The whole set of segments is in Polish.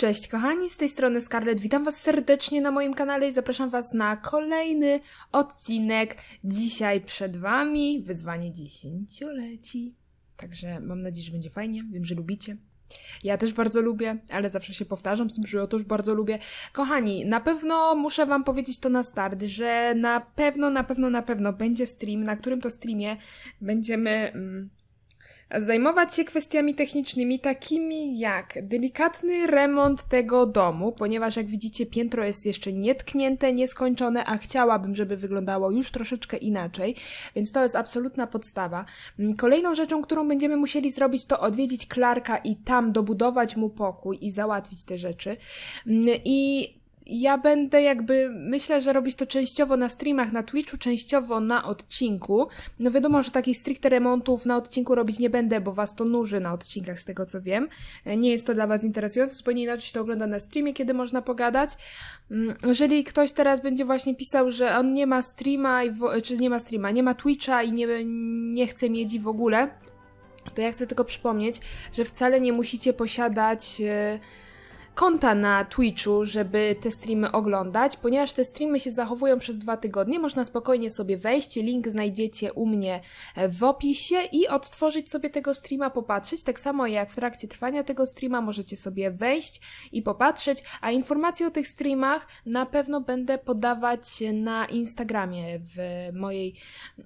Cześć kochani, z tej strony Scarlett. Witam Was serdecznie na moim kanale i zapraszam Was na kolejny odcinek. Dzisiaj przed Wami wyzwanie dziesięcioleci. Także mam nadzieję, że będzie fajnie. Wiem, że lubicie. Ja też bardzo lubię, ale zawsze się powtarzam z tym, że ja też bardzo lubię. Kochani, na pewno muszę Wam powiedzieć to na start, że na pewno, na pewno, na pewno będzie stream, na którym to streamie będziemy. Mm, zajmować się kwestiami technicznymi, takimi jak delikatny remont tego domu, ponieważ jak widzicie, piętro jest jeszcze nietknięte, nieskończone, a chciałabym, żeby wyglądało już troszeczkę inaczej, więc to jest absolutna podstawa. Mm, Kolejną rzeczą, którą będziemy musieli zrobić, to odwiedzić Clarka i tam dobudować mu pokój i załatwić te rzeczy. Mm, I ja będę jakby, myślę, że robić to częściowo na streamach na Twitchu, częściowo na odcinku. No wiadomo, że takich stricte remontów na odcinku robić nie będę, bo was to nuży na odcinkach, z tego co wiem. E, Nie jest to dla was interesujące, zupełnie inaczej się to ogląda na streamie, kiedy można pogadać. Mm, Jeżeli ktoś teraz będzie właśnie pisał, że on nie ma streama, czy nie ma streama, nie ma Twitcha i nie, nie chce mieć w ogóle, to ja chcę tylko przypomnieć, że wcale nie musicie posiadać e, konta na Twitchu, żeby te streamy oglądać, ponieważ te streamy się zachowują przez dwa tygodnie. Można spokojnie sobie wejść, link znajdziecie u mnie e, w opisie i odtworzyć sobie tego streama, popatrzeć. Tak samo jak w trakcie trwania tego streama możecie sobie wejść i popatrzeć, a informacje o tych streamach na pewno będę podawać na Instagramie w mojej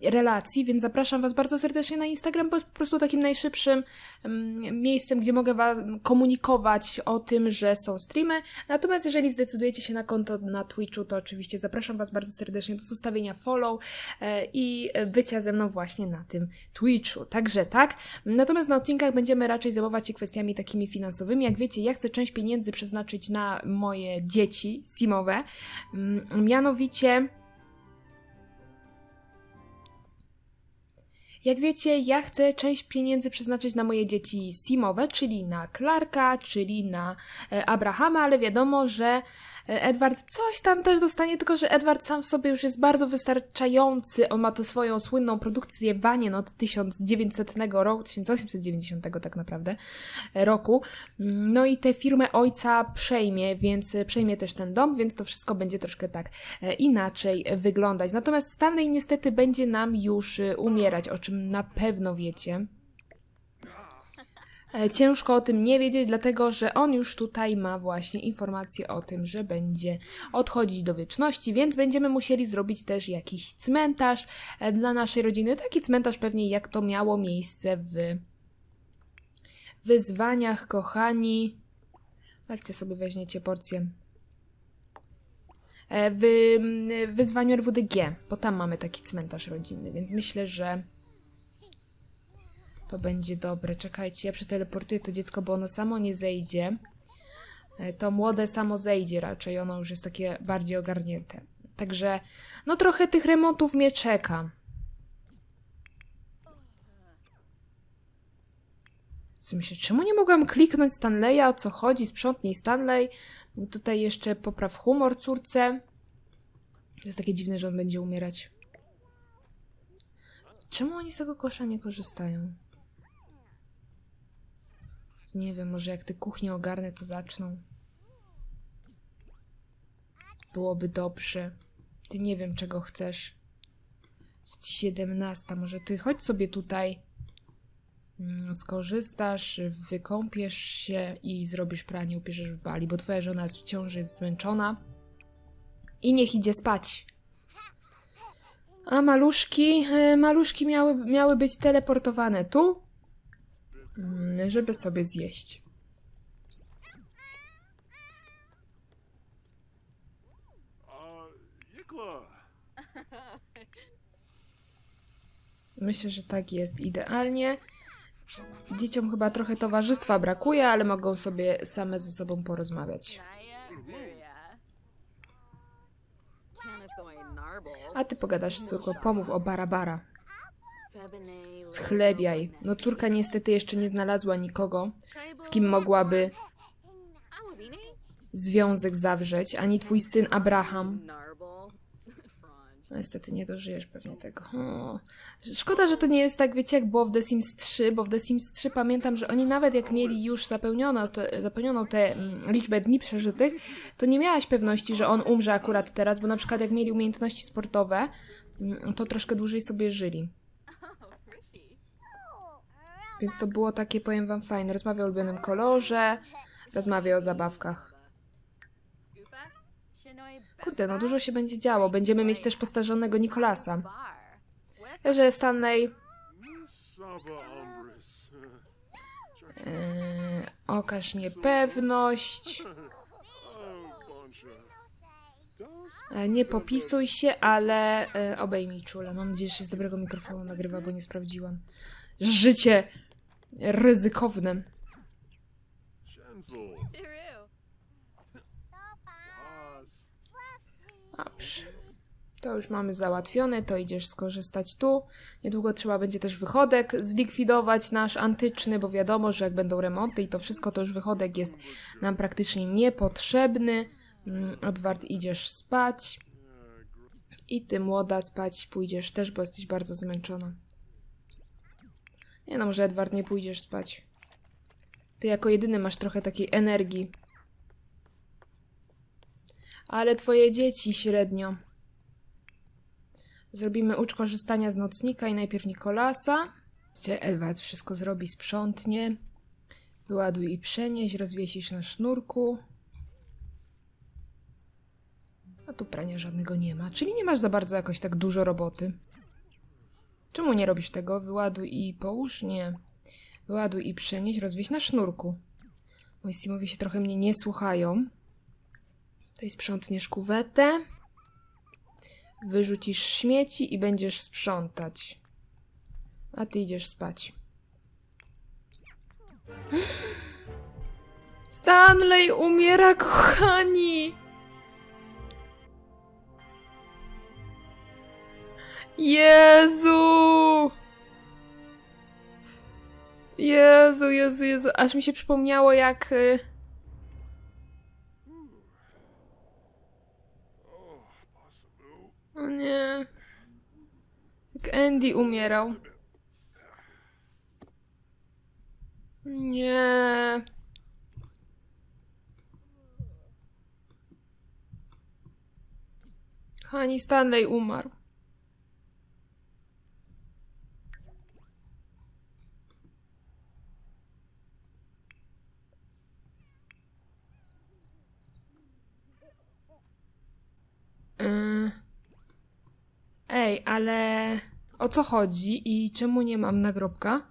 relacji, więc zapraszam Was bardzo serdecznie na Instagram, bo jest po prostu takim najszybszym mm, miejscem, gdzie mogę Was komunikować o tym, że są streamy. Natomiast jeżeli zdecydujecie się na konto na Twitchu, to oczywiście zapraszam Was bardzo serdecznie do zostawienia follow e, i bycia ze mną właśnie na tym Twitchu. Także tak. Natomiast na odcinkach będziemy raczej zajmować się kwestiami takimi finansowymi. Jak wiecie, ja chcę część pieniędzy przeznaczyć na moje dzieci simowe. Mm, Mianowicie. Jak wiecie, ja chcę część pieniędzy przeznaczyć na moje dzieci simowe, czyli na Clarka, czyli na e, Abrahama, ale wiadomo, że Edward coś tam też dostanie, tylko że Edward sam w sobie już jest bardzo wystarczający. On ma to swoją słynną produkcję Wanien od 1900 roku, 1890 tak naprawdę e, roku. No i tę firmę ojca przejmie, więc e, przejmie też ten dom, więc to wszystko będzie troszkę tak e, inaczej wyglądać. Natomiast Stanley niestety będzie nam już e, umierać, o czym na pewno wiecie. E, Ciężko o tym nie wiedzieć, dlatego że on już tutaj ma właśnie informację o tym, że będzie odchodzić do wieczności, więc będziemy musieli zrobić też jakiś cmentarz e, dla naszej rodziny. Taki cmentarz pewnie jak to miało miejsce w wyzwaniach, kochani. Weźcie sobie, weźmiecie porcję. E, W mm, wyzwaniu RWDG, bo tam mamy taki cmentarz rodzinny, więc myślę, że to będzie dobre. Czekajcie, ja przeteleportuję to dziecko, bo ono samo nie zejdzie. E, To młode samo zejdzie raczej, ono już jest takie bardziej ogarnięte. Także, no trochę tych remontów mnie czeka. Myślę, czemu nie mogłam kliknąć Stanleya, o co chodzi, sprzątnij Stanley. Tutaj jeszcze popraw humor córce. To jest takie dziwne, że on będzie umierać. Czemu oni z tego kosza nie korzystają? Nie wiem, może jak ty kuchnię ogarnę, to zaczną. Byłoby dobrze. Ty nie wiem, czego chcesz. Jest 17. Może ty chodź sobie tutaj. Mm, Skorzystasz, wykąpiesz się i zrobisz pranie, upierzesz w bali, bo twoja żona jest w ciąży, jest zmęczona. I niech idzie spać. A maluszki, e, maluszki miały, miały być teleportowane tu, żeby sobie zjeść. Myślę, że tak jest idealnie. Dzieciom chyba trochę towarzystwa brakuje, ale mogą sobie same ze sobą porozmawiać. A ty pogadasz z córką, pomów o Barabara. Schlebiaj. No córka niestety jeszcze nie znalazła nikogo, z kim mogłaby związek zawrzeć, ani twój syn Abraham. No, Niestety nie dożyjesz pewnie tego. O. Szkoda, że to nie jest tak, wiecie, jak było w The Sims 3, bo w The Sims 3 pamiętam, że oni nawet jak mieli już zapełniono te, zapełnioną tę mm, liczbę dni przeżytych, to nie miałaś pewności, że on umrze akurat teraz, bo na przykład jak mieli umiejętności sportowe, mm, to troszkę dłużej sobie żyli. Więc to było takie, powiem wam, fajne. Rozmawia o ulubionym kolorze, rozmawia o zabawkach. Kurde, no dużo się będzie działo. Będziemy mieć też postarzonego Nikolasa. Że Stanley Umbris. Yy, okaż niepewność. Oh, Boncha. Does E, Nie popisuj się, ale e, obejmij czule. Mam nadzieję, że z dobrego mikrofonu nagrywa, bo nie sprawdziłam. Życie ryzykowne. Dobrze. To już mamy załatwione, to idziesz skorzystać tu. Niedługo trzeba będzie też wychodek zlikwidować nasz antyczny, bo wiadomo, że jak będą remonty i to wszystko, to już wychodek jest nam praktycznie niepotrzebny. Mm, Edward, idziesz spać. I ty, młoda, spać pójdziesz też, bo jesteś bardzo zmęczona. Nie no, może Edward, nie pójdziesz spać. Ty jako jedyny masz trochę takiej energii. Ale twoje dzieci średnio. Zrobimy ucz korzystania z nocnika i najpierw Nikolasa. Edward wszystko zrobi, sprzątnie. Wyładuj i przenieś, rozwiesisz na sznurku. A tu prania żadnego nie ma, czyli nie masz za bardzo jakoś tak dużo roboty. Czemu nie robisz tego? Wyładuj i połóż? Nie. Wyładuj i przenieś, rozwieź na sznurku. Moi simowie się trochę mnie nie słuchają. Tutaj sprzątniesz kuwetę. Wyrzucisz śmieci i będziesz sprzątać. A ty idziesz spać. Stanley umiera, kochani! Jezu! Jezu, Jezu, Jezu. Aż mi się przypomniało, jak. y. O nie. Jak Andy umierał. Nie. Hani Stanley umarł. Yy. Ej, ale o co chodzi i czemu nie mam nagrobka?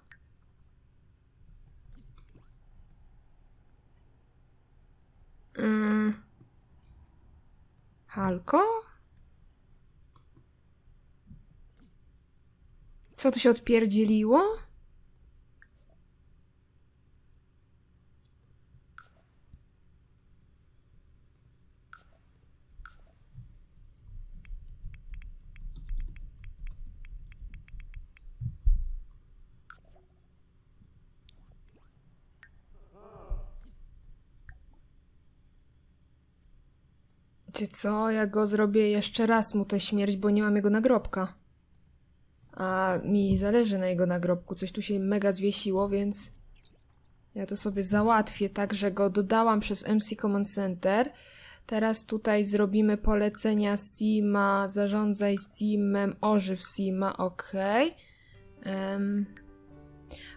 Yy. Halko? Co tu się odpierdzieliło? Wiecie co, ja go zrobię jeszcze raz mu tę śmierć, bo nie mam jego nagrobka. A mi zależy na jego nagrobku, coś tu się mega zwiesiło, więc ja to sobie załatwię, tak że go dodałam przez MC Command Center. Teraz tutaj zrobimy polecenia Sima, zarządzaj Simem, ożyw Sima, ok. Em,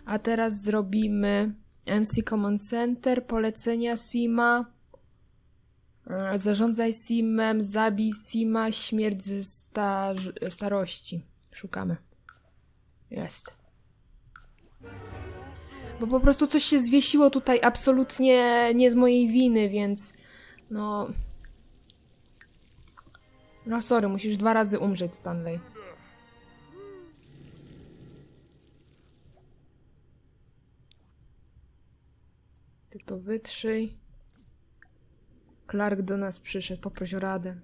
a teraz zrobimy MC Command Center, polecenia Sima, Zarządzaj Simem, zabij Sima, śmierć ze starości. Szukamy. Jest. Bo po prostu coś się zwiesiło tutaj absolutnie nie z mojej winy, więc no... No sorry, musisz dwa razy umrzeć, Stanley. Ty to wytrzyj. Clark do nas przyszedł, poproś o radę.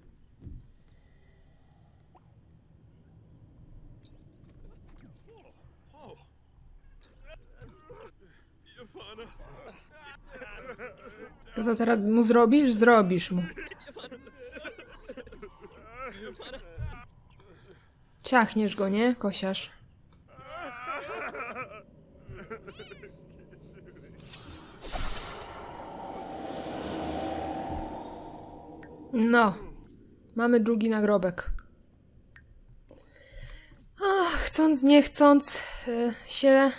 To co teraz mu zrobisz? Zrobisz mu. Ciachniesz go, nie, kosiarz? No, mamy drugi nagrobek. Ach, chcąc, nie chcąc y, się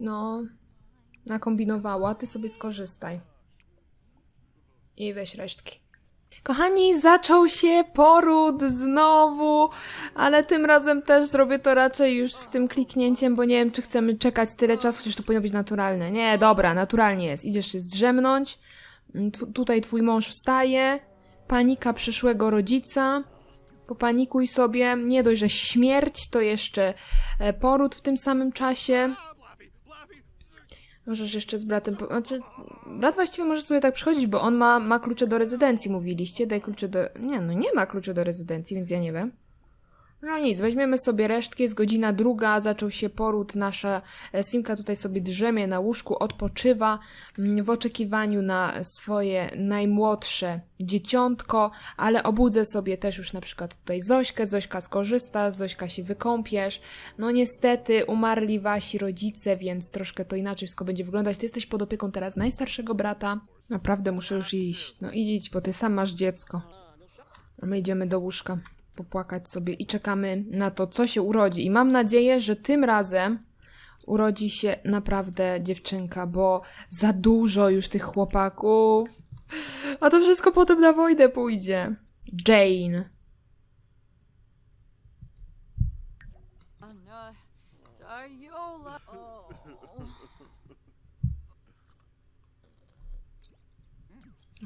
no nakombinowała, ty sobie skorzystaj. I weź resztki. Kochani, zaczął się poród znowu, ale tym razem też zrobię to raczej już z tym kliknięciem, bo nie wiem, czy chcemy czekać tyle czasu, chociaż to powinno być naturalne. Nie, dobra, naturalnie jest. Idziesz się zdrzemnąć, tutaj twój mąż wstaje, panika przyszłego rodzica, popanikuj sobie, nie dość, że śmierć, to jeszcze e, poród w tym samym czasie. Możesz jeszcze z bratem. Po... Znaczy, brat właściwie może sobie tak przychodzić, bo on ma, ma klucze do rezydencji, mówiliście. Daj klucze do. Nie, no nie ma kluczy do rezydencji, więc ja nie wiem. No nic, weźmiemy sobie resztki, jest godzina druga, zaczął się poród, nasza e, Simka tutaj sobie drzemie na łóżku, odpoczywa mm, w oczekiwaniu na swoje najmłodsze dzieciątko, ale obudzę sobie też już na przykład tutaj Zośkę, Zośka skorzysta, Zośka się wykąpiesz. No niestety umarli wasi rodzice, więc troszkę to inaczej wszystko będzie wyglądać. Ty jesteś pod opieką teraz najstarszego brata. Naprawdę muszę już iść. No idź, bo ty sam masz dziecko. A my idziemy do łóżka popłakać sobie i czekamy na to, co się urodzi. I mam nadzieję, że tym razem urodzi się naprawdę dziewczynka, bo za dużo już tych chłopaków. A to wszystko potem na wojnę pójdzie. Jane.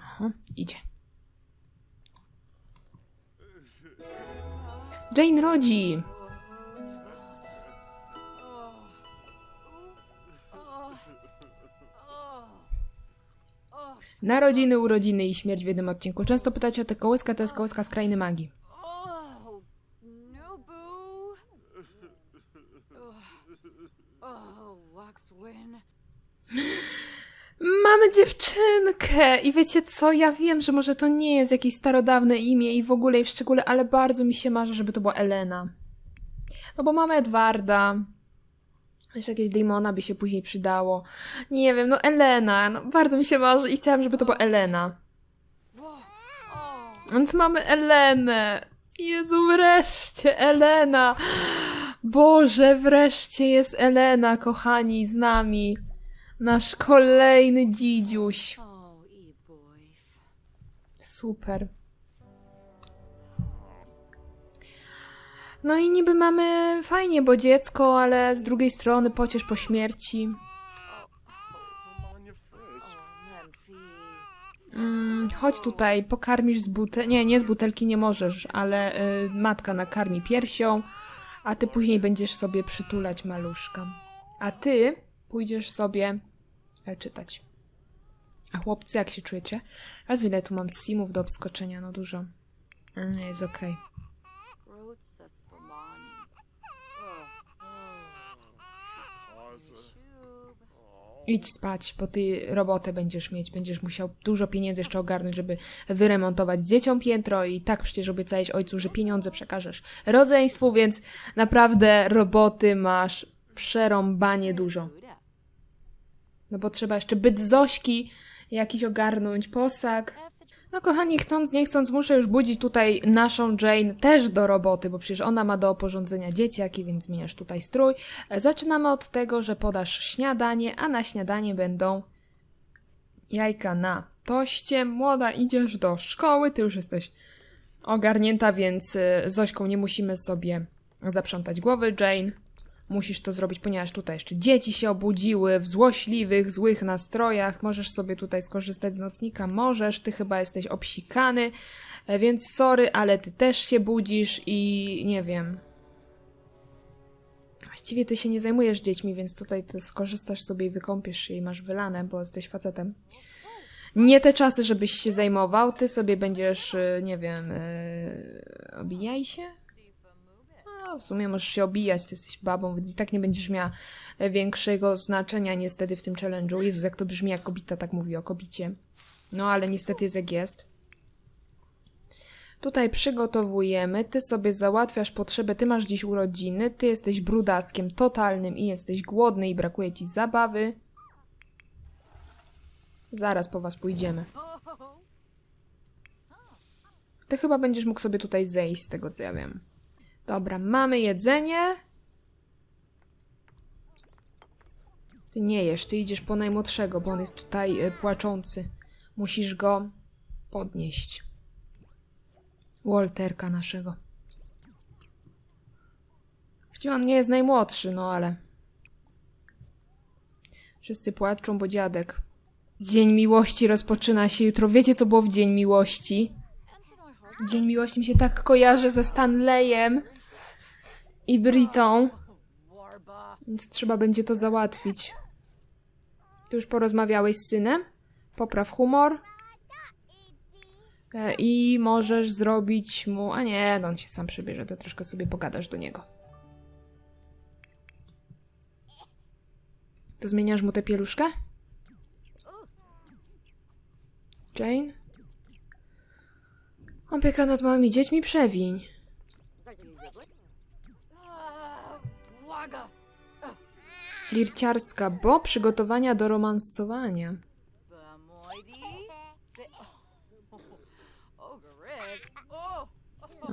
Aha, idzie. Jane rodzi. Narodziny, urodziny i śmierć w jednym odcinku. Często pytacie o tę kołyskę, to jest kołyska z krainy magii. Mamy dziewczynkę! I wiecie co? Ja wiem, że może to nie jest jakieś starodawne imię i w ogóle i w szczególe, ale bardzo mi się marzy, żeby to była Elena. No bo mamy Edwarda. Jeszcze jakieś Damona by się później przydało. Nie wiem, no Elena. No bardzo mi się marzy i chciałam, żeby to była Elena. Więc mamy Elenę. Jezu, wreszcie Elena. Boże, wreszcie jest Elena, kochani, z nami. Nasz kolejny dzidziuś. Super. No i niby mamy fajnie, bo dziecko, ale z drugiej strony pociesz po śmierci. Mm, chodź tutaj, pokarmisz z butelki. Nie, nie z butelki nie możesz, ale y, matka nakarmi piersią, a ty później będziesz sobie przytulać maluszka. A ty pójdziesz sobie e, czytać. A chłopcy, jak się czujecie? Raz ile tu mam simów do obskoczenia, no dużo. Nie, jest okej. Shub. Idź spać, bo ty robotę będziesz mieć. Będziesz musiał dużo pieniędzy jeszcze ogarnąć, żeby wyremontować dzieciom piętro i tak przecież obiecałeś ojcu, że pieniądze przekażesz rodzeństwu, więc naprawdę roboty masz przerąbanie dużo. No bo trzeba jeszcze byt Zośki jakiś ogarnąć, posag. No kochani, chcąc, nie chcąc, muszę już budzić tutaj naszą Jane też do roboty, bo przecież ona ma do oporządzenia dzieciaki, więc zmieniasz tutaj strój. E, Zaczynamy od tego, że podasz śniadanie, a na śniadanie będą jajka na toście. Młoda, idziesz do szkoły, ty już jesteś ogarnięta, więc y, Zośką nie musimy sobie zaprzątać głowy. Jane, musisz to zrobić, ponieważ tutaj jeszcze dzieci się obudziły w złośliwych, złych nastrojach. Możesz sobie tutaj skorzystać z nocnika, możesz, ty chyba jesteś obsikany, e, więc sorry, ale ty też się budzisz i nie wiem. Właściwie ty się nie zajmujesz dziećmi, więc tutaj ty skorzystasz sobie i wykąpiesz się i masz wylane, bo jesteś facetem. Nie te czasy, żebyś się zajmował, ty sobie będziesz, y, nie wiem, yy, obijaj się? W sumie możesz się obijać, ty jesteś babą, więc i tak nie będziesz miała e, większego znaczenia niestety w tym challenge'u. Jezus, jak to brzmi, jak kobita tak mówi o kobicie. No, ale niestety jest jak jest. Tutaj przygotowujemy, ty sobie załatwiasz potrzebę, ty masz dziś urodziny, ty jesteś brudaskiem totalnym i jesteś głodny i brakuje ci zabawy. Zaraz po was pójdziemy. Ty chyba będziesz mógł sobie tutaj zejść, z tego co ja wiem. Dobra, mamy jedzenie. Ty nie jesz, ty idziesz po najmłodszego, bo on jest tutaj y, płaczący. Musisz go podnieść. Walterka naszego. Właściwie on nie jest najmłodszy, no ale... Wszyscy płaczą, bo dziadek. Dzień miłości rozpoczyna się jutro. Wiecie, co było w Dzień Miłości? Dzień Miłości mi się tak kojarzy ze Stanleyem i Britą, więc trzeba będzie to załatwić. Ty już porozmawiałeś z synem? Popraw humor. E, I możesz zrobić mu... A nie, no on się sam przybierze, to troszkę sobie pogadasz do niego. To zmieniasz mu tę pieluszkę? Jane? Opieka nad małymi dziećmi przewiń. Flirciarska, bo przygotowania do romansowania.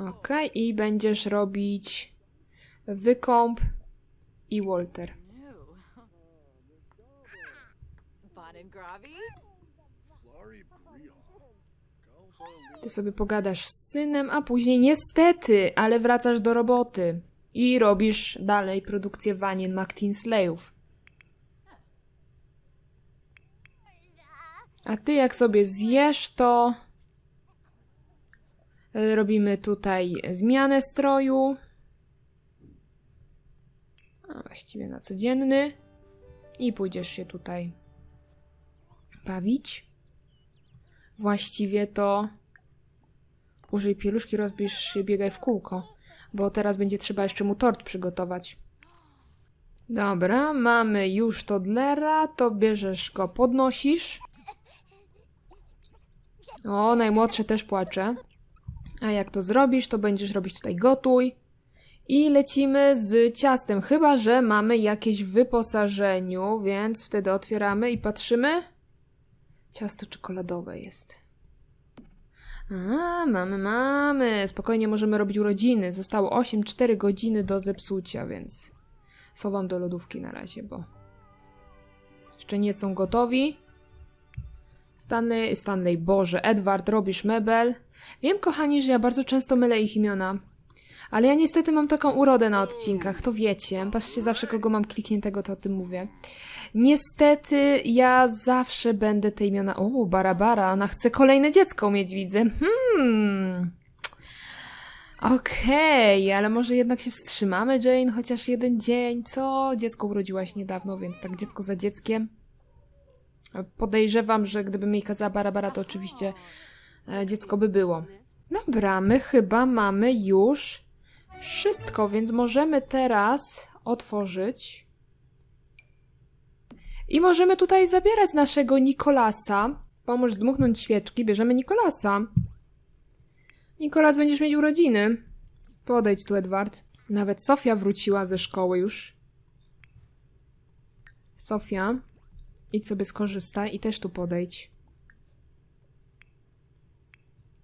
Okej, i będziesz robić wykąp i Walter. Ty sobie pogadasz z synem, a później niestety, ale wracasz do roboty i robisz dalej produkcję wanien McTinsleyów. A ty jak sobie zjesz, to y, robimy tutaj zmianę stroju. A właściwie na codzienny. I pójdziesz się tutaj bawić. Właściwie to użyj pieluszki, rozbierz się, biegaj w kółko, bo teraz będzie trzeba jeszcze mu tort przygotować. Dobra, mamy już toddlera, to bierzesz go, podnosisz. O, najmłodszy też płacze. A jak to zrobisz, to będziesz robić tutaj gotuj. I lecimy z ciastem, chyba że mamy jakieś w wyposażeniu, więc wtedy otwieramy i patrzymy. Ciasto czekoladowe jest. A, mamy, mamy. Spokojnie możemy robić urodziny. Zostało 8-4 godziny do zepsucia, więc sowam do lodówki na razie, bo jeszcze nie są gotowi. Stanley, Stanley, Boże, Edward, robisz mebel. Wiem, kochani, że ja bardzo często mylę ich imiona. Ale ja niestety mam taką urodę na odcinkach, to wiecie. Patrzcie, zawsze kogo mam klikniętego, to o tym mówię. Niestety ja zawsze będę te imiona... O, Barabara, ona chce kolejne dziecko mieć, widzę. Hmm... Okej, ale może jednak się wstrzymamy, Jane, chociaż jeden dzień. Co? Dziecko urodziłaś niedawno, więc tak dziecko za dzieckiem. Podejrzewam, że gdybym jej kazała Barabara, to oczywiście e, dziecko by było. Dobra, my chyba mamy już wszystko, więc możemy teraz otworzyć. I możemy tutaj zabierać naszego Nikolasa. Pomóż zdmuchnąć świeczki, bierzemy Nikolasa. Nikolas, będziesz mieć urodziny. Podejdź tu, Edward. Nawet Sofia wróciła ze szkoły już. Sofia, idź sobie skorzystaj i też tu podejdź.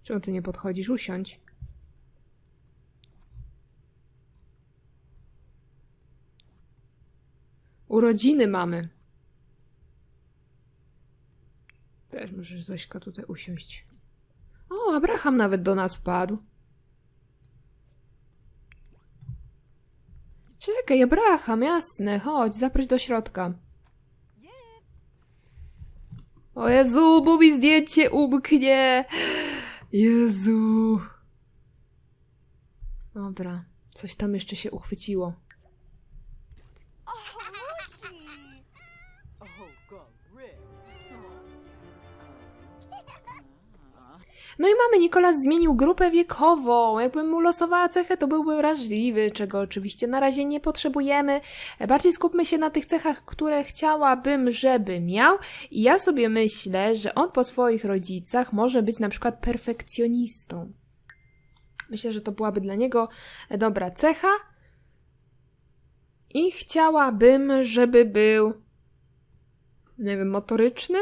Czemu ty nie podchodzisz? Usiądź. Urodziny mamy. Też możesz Zośka tutaj usiąść. O, Abraham nawet do nas wpadł. Czekaj, Abraham, jasne, chodź, zaproś do środka. O Jezu, bo mi zdjęcie umknie. Jezu. Dobra, coś tam jeszcze się uchwyciło. No i mamy, Nikolas zmienił grupę wiekową. Jakbym mu losowała cechę, to byłby wrażliwy, czego oczywiście na razie nie potrzebujemy. Bardziej skupmy się na tych cechach, które chciałabym, żeby miał. I ja sobie myślę, że on po swoich rodzicach może być na przykład perfekcjonistą. Myślę, że to byłaby dla niego dobra cecha. I chciałabym, żeby był, nie wiem, motoryczny?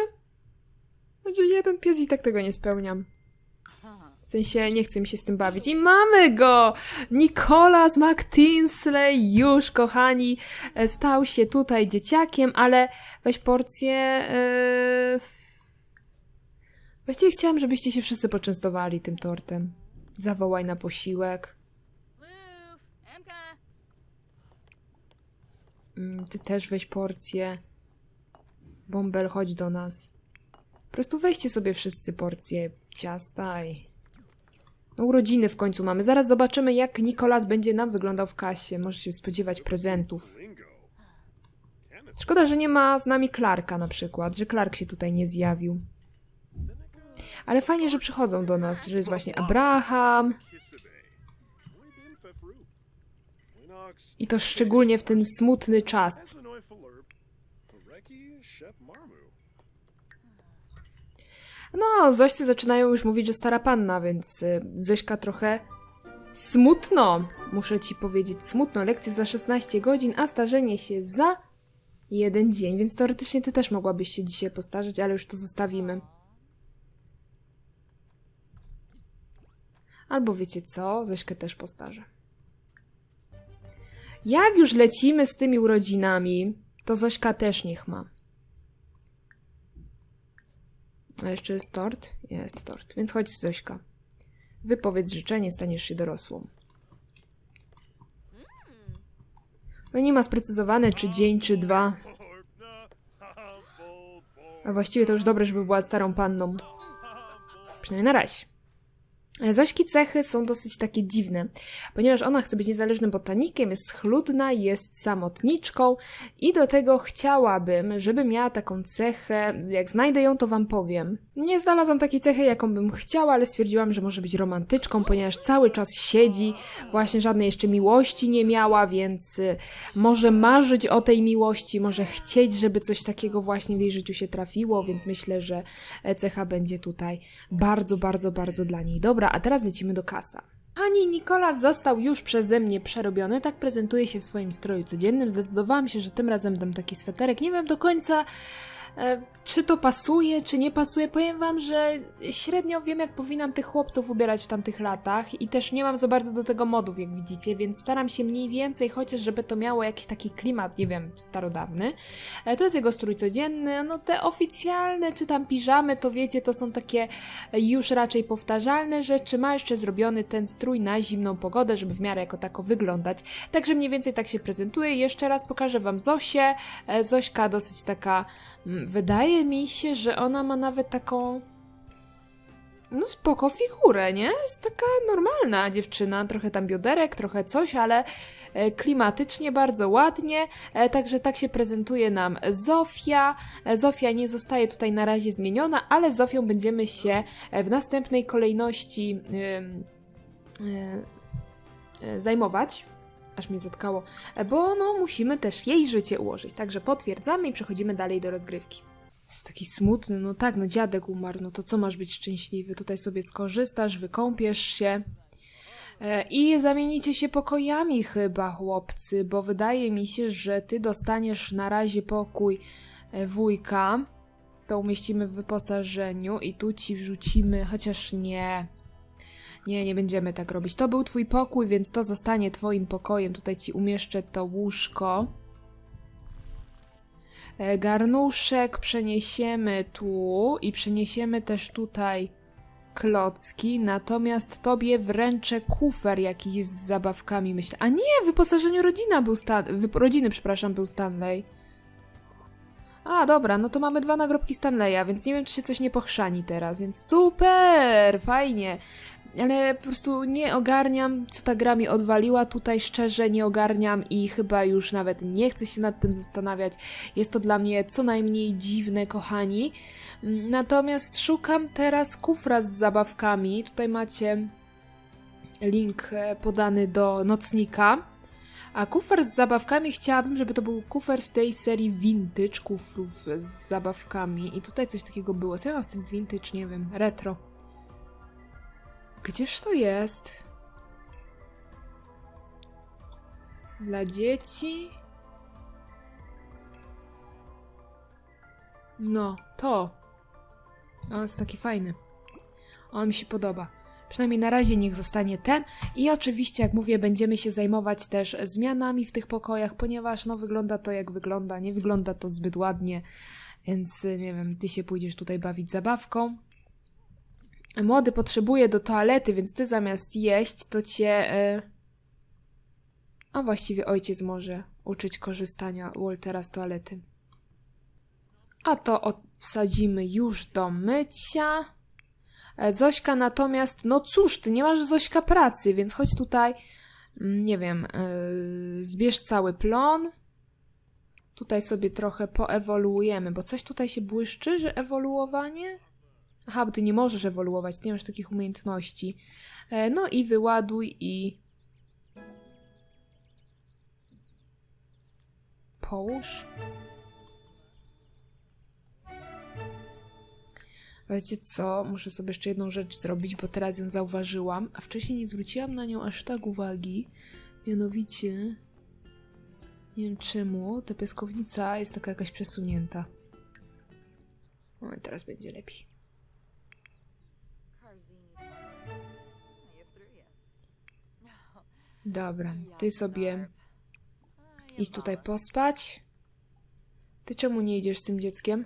Znaczy, jeden pies i tak tego nie spełniam. W sensie, nie chcę mi się z tym bawić. I mamy go! Nicholas McTinsley już, kochani, e, stał się tutaj dzieciakiem, ale weź porcję... Yy... Właściwie chciałam, żebyście się wszyscy poczęstowali tym tortem. Zawołaj na posiłek. Mm, Ty też weź porcję. Bąbel, chodź do nas. Po prostu weźcie sobie wszyscy porcję ciasta i... No urodziny w końcu mamy. Zaraz zobaczymy, jak Nikolas będzie nam wyglądał w kasie. Może się spodziewać prezentów. Szkoda, że nie ma z nami Clarka na przykład, że Clark się tutaj nie zjawił. Ale fajnie, że przychodzą do nas, że jest właśnie Abraham i to szczególnie w ten smutny czas. No, Zoścy zaczynają już mówić, że stara panna, więc y, Zośka trochę smutno, muszę ci powiedzieć, smutno. Lekcje za 16 godzin, a starzenie się za jeden dzień, więc teoretycznie ty też mogłabyś się dzisiaj postarzeć, ale już to zostawimy. Albo wiecie co, Zośkę też postarzę. Jak już lecimy z tymi urodzinami, to Zośka też niech ma. A jeszcze jest tort? Jest tort. Więc chodź Zośka. Wypowiedz życzenie, staniesz się dorosłą. No nie ma sprecyzowane, czy dzień, czy dwa. A właściwie to już dobre, żeby była starą panną. Przynajmniej na razie. Zośki cechy są dosyć takie dziwne, ponieważ ona chce być niezależnym botanikiem, jest schludna, jest samotniczką i do tego chciałabym, żeby miała taką cechę, jak znajdę ją, to wam powiem. Nie znalazłam takiej cechy, jaką bym chciała, ale stwierdziłam, że może być romantyczką, ponieważ cały czas siedzi, właśnie żadnej jeszcze miłości nie miała, więc y, może marzyć o tej miłości, może chcieć, żeby coś takiego właśnie w jej życiu się trafiło, więc myślę, że e, cecha będzie tutaj bardzo, bardzo, bardzo dla niej dobra. A teraz lecimy do kasa. Pani Nikolas został już przeze mnie przerobiony, tak prezentuje się w swoim stroju codziennym. Zdecydowałam się, że tym razem dam taki sweterek. Nie wiem do końca, czy to pasuje, czy nie pasuje. Powiem wam, że średnio wiem, jak powinnam tych chłopców ubierać w tamtych latach i też nie mam za bardzo do tego modów, jak widzicie, więc staram się mniej więcej, chociaż żeby to miało jakiś taki klimat, nie wiem, starodawny. E, To jest jego strój codzienny. No te oficjalne, czy tam piżamy, to wiecie, to są takie już raczej powtarzalne rzeczy. Ma jeszcze zrobiony ten strój na zimną pogodę, żeby w miarę jako tako wyglądać. Także mniej więcej tak się prezentuje. Jeszcze raz pokażę Wam Zosię. E, Zośka dosyć taka, wydaje mi się, że ona ma nawet taką no spoko figurę, nie? Jest taka normalna dziewczyna, trochę tam bioderek, trochę coś, ale e, klimatycznie bardzo ładnie, e, także tak się prezentuje nam Zofia. E, Zofia nie zostaje tutaj na razie zmieniona, ale Zofią będziemy się w następnej kolejności zajmować. Aż mnie zatkało, e, bo no musimy też jej życie ułożyć, także potwierdzamy i przechodzimy dalej do rozgrywki. Jest taki smutny, no tak, no dziadek umarł, no to co masz być szczęśliwy? Tutaj sobie skorzystasz, wykąpiesz się e, i zamienicie się pokojami chyba, chłopcy, bo wydaje mi się, że ty dostaniesz na razie pokój e, wujka, to umieścimy w wyposażeniu i tu ci wrzucimy, chociaż nie... Nie, nie będziemy tak robić. To był twój pokój, więc to zostanie twoim pokojem. Tutaj ci umieszczę to łóżko. E, Garnuszek przeniesiemy tu i przeniesiemy też tutaj klocki, natomiast tobie wręczę kufer jakiś z zabawkami, myślę. A nie, w wyposażeniu rodzina był Stan... Rodziny, przepraszam, był Stanley. A, dobra, no to mamy dwa nagrobki Stanleya, więc nie wiem, czy się coś nie pochrzani teraz, więc super, fajnie. Ale po prostu nie ogarniam, co ta gra mi odwaliła. Tutaj szczerze nie ogarniam i chyba już nawet nie chcę się nad tym zastanawiać. Jest to dla mnie co najmniej dziwne, kochani. Mm, Natomiast szukam teraz kufra z zabawkami. Tutaj macie link e, podany do nocnika. A kufer z zabawkami chciałabym, żeby to był kufer z tej serii vintage kufrów z zabawkami. I tutaj coś takiego było. Co ja mam z tym vintage? Nie wiem. Retro. Gdzież to jest? Dla dzieci? No, to. On jest taki fajny. On mi się podoba. Przynajmniej na razie niech zostanie ten. I oczywiście, jak mówię, będziemy się zajmować też zmianami w tych pokojach, ponieważ no wygląda to jak wygląda. Nie wygląda to zbyt ładnie, więc y, nie wiem, ty się pójdziesz tutaj bawić zabawką. Młody potrzebuje do toalety, więc ty zamiast jeść, to cię. Y... A właściwie ojciec może uczyć korzystania Waltera z toalety. A to wsadzimy już do mycia. E, Zośka natomiast, no cóż, ty nie masz Zośka pracy, więc chodź tutaj, mm, nie wiem, yy, zbierz cały plon. Tutaj sobie trochę poewoluujemy, bo coś tutaj się błyszczy, że ewoluowanie? Aha, bo ty nie możesz ewoluować, nie masz takich umiejętności. E, No i wyładuj i... Połóż. Wiecie co? Muszę sobie jeszcze jedną rzecz zrobić, bo teraz ją zauważyłam, a wcześniej nie zwróciłam na nią aż tak uwagi. Mianowicie, nie wiem czemu, ta piaskownica jest taka jakaś przesunięta. O, teraz będzie lepiej. Dobra, ty sobie Ah, idź tutaj pospać. Ty czemu nie idziesz z tym dzieckiem?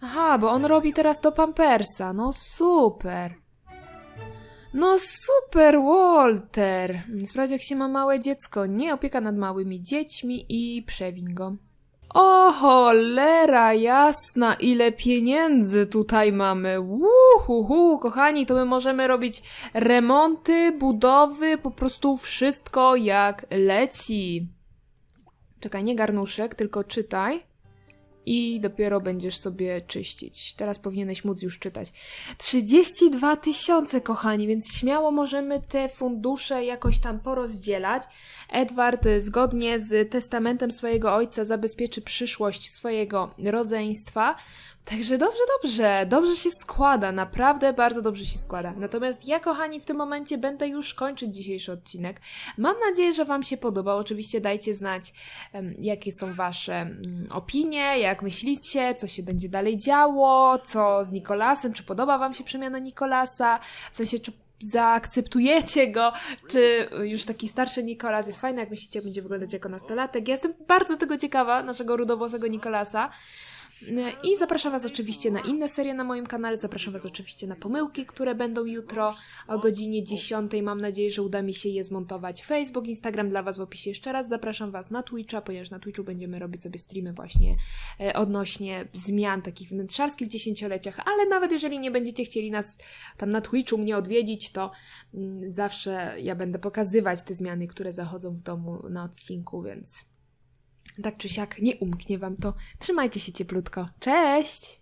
Aha, bo on robi teraz do Pampersa. No super. No super, Walter. Sprawdź, jak się ma małe dziecko. Nie opieka nad małymi dziećmi i przewiń go. O cholera jasna, ile pieniędzy tutaj mamy. Uhuhu, kochani, to my możemy robić remonty, budowy, po prostu wszystko jak leci. Czekaj, nie garnuszek, tylko czytaj. I dopiero będziesz sobie czyścić. Teraz powinieneś móc już czytać. 32 tysiące, kochani, więc śmiało możemy te fundusze jakoś tam porozdzielać. Edward y, zgodnie z testamentem swojego ojca zabezpieczy przyszłość swojego rodzeństwa. Także dobrze, dobrze, dobrze się składa, naprawdę bardzo dobrze się składa. Natomiast ja, kochani, w tym momencie będę już kończyć dzisiejszy odcinek. Mam nadzieję, że Wam się podobał. Oczywiście dajcie znać, jakie są Wasze mm, opinie, jak myślicie, co się będzie dalej działo, co z Nikolasem, czy podoba Wam się przemiana Nikolasa, w sensie, czy zaakceptujecie go, czy już taki starszy Nikolas jest fajny, jak myślicie, będzie wyglądać jako nastolatek. Ja jestem bardzo tego ciekawa, naszego rudowłosego Nikolasa. I zapraszam Was oczywiście na inne serie na moim kanale. Zapraszam Was oczywiście na pomyłki, które będą jutro o godzinie 10. Mam nadzieję, że uda mi się je zmontować. Facebook, Instagram dla Was w opisie jeszcze raz. Zapraszam Was na Twitcha, ponieważ na Twitchu będziemy robić sobie streamy właśnie e, odnośnie zmian takich wnętrzarskich w dziesięcioleciach. Ale nawet jeżeli nie będziecie chcieli nas tam na Twitchu mnie odwiedzić, to mm, zawsze ja będę pokazywać te zmiany, które zachodzą w domu na odcinku, więc tak czy siak nie umknie Wam to. Trzymajcie się cieplutko. Cześć!